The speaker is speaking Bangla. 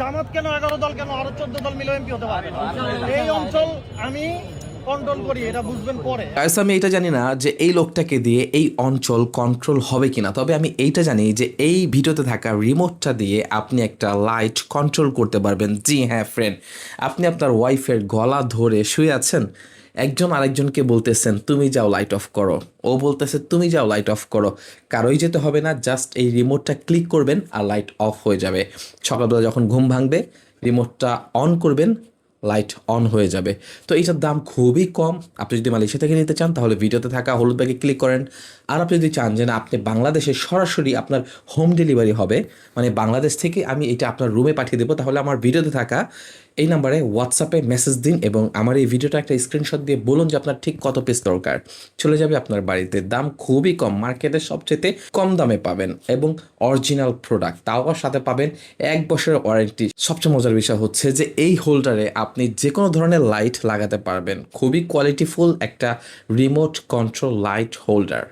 জামাত কেন এগারো দল কেন আরও চোদ্দ দল মিলে এমপি হতে পারে এই অঞ্চল আমি কন্ট্রোল এটা বুঝবেন আমি এটা জানি না যে এই লোকটাকে দিয়ে এই অঞ্চল কন্ট্রোল হবে কিনা, তবে আমি এইটা জানি যে এই ভিডিওতে থাকা রিমোটটা দিয়ে আপনি একটা লাইট কন্ট্রোল করতে পারবেন। জি হ্যাঁ ফ্রেন্ড আপনি আপনার ওয়াইফের গলা ধরে শুয়ে আছেন? একজন আরেকজনকে বলতেছেন, তুমি যাও লাইট অফ করো। ও বলতেছে, তুমি যাও লাইট অফ করো। কারোই যেতে হবে না জাস্ট এই রিমোটটা ক্লিক করবেন আর লাইট অফ হয়ে যাবে। সকালবেলা যখন ঘুম ভাঙবে রিমোটটা অন করবেন লাইট অন হয়ে যাবে। তো এইটার দাম খুবই কম। আপনি যদি মালয়েশিয়া থেকে নিতে চান, তাহলে ভিডিওতে থাকা হলুদ ব্যাগে ক্লিক করেন। আর আপনি যদি চান যে না, আপনি বাংলাদেশে সরাসরি আপনার হোম ডেলিভারি হবে মানে বাংলাদেশ থেকে আমি এটা আপনার রুমে পাঠিয়ে দেবো, তাহলে আমার ভিডিওতে থাকা এই নাম্বারে হোয়াটসঅ্যাপে মেসেজ দিন এবং আমার এই ভিডিওটা একটা স্ক্রিনশট দিয়ে বলুন যে আপনার ঠিক কত পিস দরকার। চলে যাবে আপনার বাড়িতে। দাম খুবই কম। মার্কেটের সবচেয়ে কম দামে পাবেন এবং অরিজিনাল প্রোডাক্ট তাও সাথে পাবেন এক বছরের ওয়ারেন্টি সবচেয়ে মজার বিষয় হচ্ছে যে এই হোল্ডারে আপনি যে কোনো ধরনের লাইট লাগাতে পারবেন। খুবই কোয়ালিটিফুল একটা রিমোট কন্ট্রোল লাইট হোল্ডার